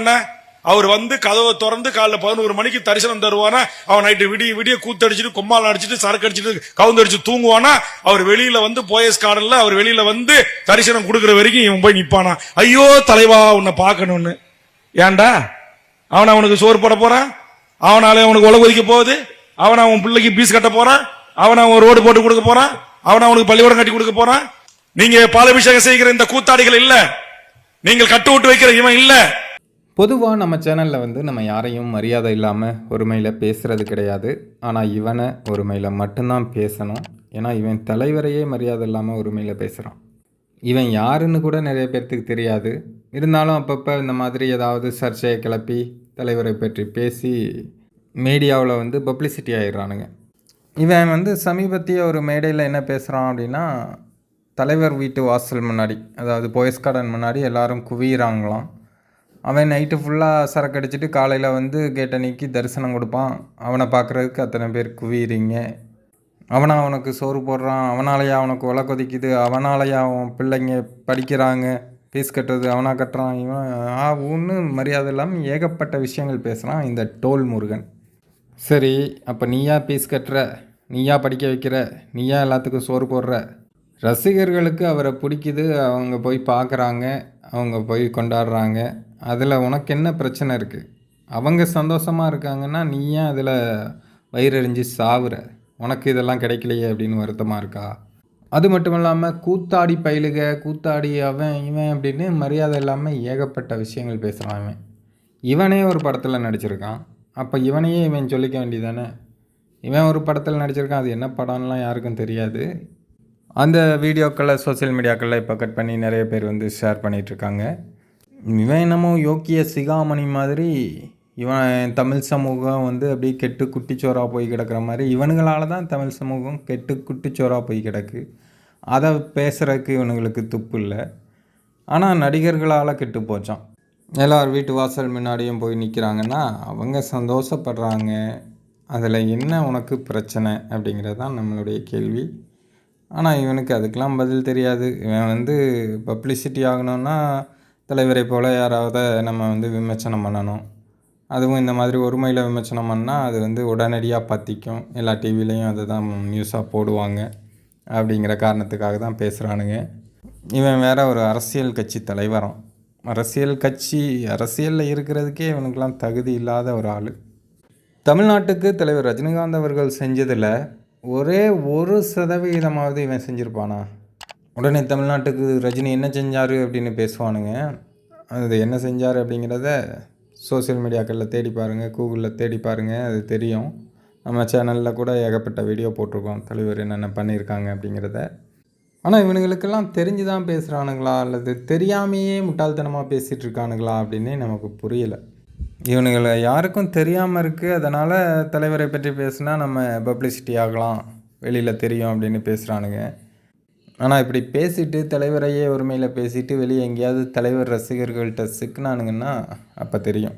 என்ன அவர் வந்து கதவை திறந்து காலைல பதினோரு மணிக்கு தரிசனம் தருவானா? அவன் நைட்டு விடிய விடிய கூத்தடிச்சிட்டு கொம்மால் அடிச்சிட்டு சரக்கு அடிச்சிட்டு கவுந்தடிச்சு தூங்குவானா? அவர் வெளியில வந்து போயஸ் கார்டன்ல அவர் வெளியில வந்து தரிசனம் கொடுக்குற வரைக்கும் இவன் போய் நிப்பானா? ஐயோ தலைவா உன்னை பார்க்கணும்னு. ஏன்டா? அவன் அவனுக்கு சோறு போட போறான் அவனால அவனுக்கு உலக ஒதுக்க போகுது? அவன் அவன் பிள்ளைக்கு பீஸ் கட்ட போறான் அவன் அவன் ரோடு போட்டு கொடுக்க போறான் அவன் அவனுக்கு பள்ளிக்கூடம் கட்டி கொடுக்க போறான் நீங்க பாலாபிஷேகம் செய்கிற இந்த கூத்தாடிகள் இல்ல. நீங்கள் கட்டு விட்டு வைக்கிற இவன் இல்லை. பொதுவாக நம்ம சேனலில் வந்து நம்ம யாரையும் மரியாதை இல்லாமல் ஒருமையில் பேசுகிறது கிடையாது. ஆனால் இவனை ஒருமையில் மட்டும்தான் பேசணும். ஏன்னா இவன் தலைவரையே மரியாதை இல்லாமல் ஒருமையில் பேசுகிறான் இவன் யாருன்னு கூட நிறைய பேர்த்துக்கு தெரியாது. இருந்தாலும் அப்பப்போ இந்த மாதிரி ஏதாவது சர்ச்சையை கிளப்பி தலைவரை பற்றி பேசி மீடியாவில் வந்து பப்ளிசிட்டி ஆயிடுறானுங்க. இவன் வந்து சமீபத்திய ஒரு மேடையில் என்ன பேசுகிறான் அப்படின்னா தலைவர் வீட்டு வாசல் முன்னாடி அதாவது போயஸ் கார்டன் முன்னாடி எல்லோரும் குவியிறாங்களாம். அவன் நைட்டு ஃபுல்லாக சரக்கு அடிச்சுட்டு காலையில் வந்து கேட்டை நீக்கி தரிசனம் கொடுப்பான். அவனை பார்க்குறதுக்கு அத்தனை பேர் குவியிறீங்க. அவனா அவனுக்கு சோறு போடுறான். அவனாலயா அவனுக்கு உல கொதிக்குது? அவனாலயா அவன் பிள்ளைங்க படிக்கிறாங்க? ஃபீஸ் கட்டுறது அவனா கட்டுறான். இவன் ஆ ஒன்று மரியாதை இல்லாமல் ஏகப்பட்ட விஷயங்கள் பேசுகிறான் இந்த டோல் முருகன். சரி அப்போ நீயா ஃபீஸ் கட்டுற? நீயா படிக்க வைக்கிற? நீயா எல்லாத்துக்கும் சோறு போடுற? ரசிகர்களுக்கு அவரை பிடிக்குது. அவங்க போய் பார்க்குறாங்க. அவங்க போய் கொண்டாடுறாங்க. அதில் உனக்கு என்ன பிரச்சனை இருக்குது அவங்க சந்தோஷமாக இருக்காங்கன்னா நீ ஏன் அதில் வயிறறிஞ்சு சாவுற? உனக்கு இதெல்லாம் கிடைக்கலையே அப்படின்னு வருத்தமாக இருக்கா? அது மட்டும் இல்லாமல் கூத்தாடி பயிலுக கூத்தாடி அவன் இவன் அப்படின்னு மரியாதை இல்லாமல் ஏகப்பட்ட விஷயங்கள் பேசுகிறான் இவன். இவனே ஒரு படத்தில் நடிச்சிருக்கான். அப்போ இவனையே இவன் சொல்லிக்க வேண்டியதானே? இவன் ஒரு படத்தில் நடிச்சிருக்கான். அது என்ன படம்லாம் யாருக்கும் தெரியாது. அந்த வீடியோக்களை சோஷியல் மீடியாக்களில் இப்போ கட் பண்ணி நிறைய பேர் வந்து ஷேர் பண்ணிகிட்ருக்காங்க இவன் என்னமோ யோக்கிய சிகாமணி மாதிரி இவன் தமிழ் சமூகம் வந்து அப்படியே கெட்டு குட்டிச்சோராக போய் கிடக்கிற மாதிரி இவனுங்களால் தான் தமிழ் சமூகம் கெட்டு குட்டிச்சோராக போய் கிடக்கு. அதை பேசுகிறதுக்கு இவனுங்களுக்கு துப்பு இல்லை. ஆனால் நடிகர்களால் கெட்டு போச்சான் எல்லார் வீட்டு வாசல் முன்னாடியும் போய் நிற்கிறாங்கன்னா அவங்க சந்தோஷப்படுறாங்க. அதில் என்ன உனக்கு பிரச்சனை அப்படிங்கிறது தான் நம்மளுடைய கேள்வி. ஆனால் இவனுக்கு அதுக்கெலாம் பதில் தெரியாது. இவன் வந்து பப்ளிசிட்டி ஆகணும்னா தலைவரை போல் யாராவது நம்ம வந்து விமர்சனம் பண்ணணும். அதுவும் இந்த மாதிரி ஒருமையில் விமர்சனம் பண்ணால் அது வந்து உடனடியாக பற்றிக்கும் எல்லா டிவிலையும் அதை தான் நியூஸாக போடுவாங்க. அப்படிங்கிற காரணத்துக்காக தான் பேசுகிறானுங்க இவன் வேற ஒரு அரசியல் கட்சி தலைவரம். அரசியல் கட்சி அரசியலில் இருக்கிறதுக்கே இவனுக்கெலாம் தகுதி இல்லாத ஒரு ஆள். தமிழ்நாட்டுக்கு தலைவர் ரஜினிகாந்த் அவர்கள் செஞ்சதில் ஒரே ஒரு சதவிகிதமாவது இவன் செஞ்சுருப்பானா? உடனே தமிழ்நாட்டுக்கு ரஜினி என்ன செஞ்சார் அப்படின்னு பேசுவானுங்க. அது என்ன செஞ்சார் அப்படிங்கிறத சோஷியல் மீடியாக்களில் தேடி பாருங்கள் கூகுளில் தேடி பாருங்கள் அது தெரியும். நம்ம சேனலில் கூட ஏகப்பட்ட வீடியோ போட்டிருக்கோம். தலைவர் என்னென்ன பண்ணியிருக்காங்க அப்படிங்கிறத. ஆனால் இவனுங்களுக்கெல்லாம் தெரிஞ்சு தான் பேசுகிறானுங்களா அல்லது தெரியாமையே முட்டாள்தனமாக பேசிகிட்டு இருக்கானுங்களா அப்படின்னே நமக்கு புரியலை. இவனுங்களை யாருக்கும் தெரியாமல் இருக்குது அதனால் தலைவரை பற்றி பேசுனா நம்ம பப்ளிசிட்டி ஆகலாம். வெளியில் தெரியும் அப்படின்னு பேசுகிறானுங்க ஆனால் இப்படி பேசிட்டு தலைவரையே ஒருமையில் பேசிட்டு வெளியே எங்கேயாவது தலைவர் ரசிகர்கள்கிட்ட சிக்கினானுங்கன்னா அப்போ தெரியும்.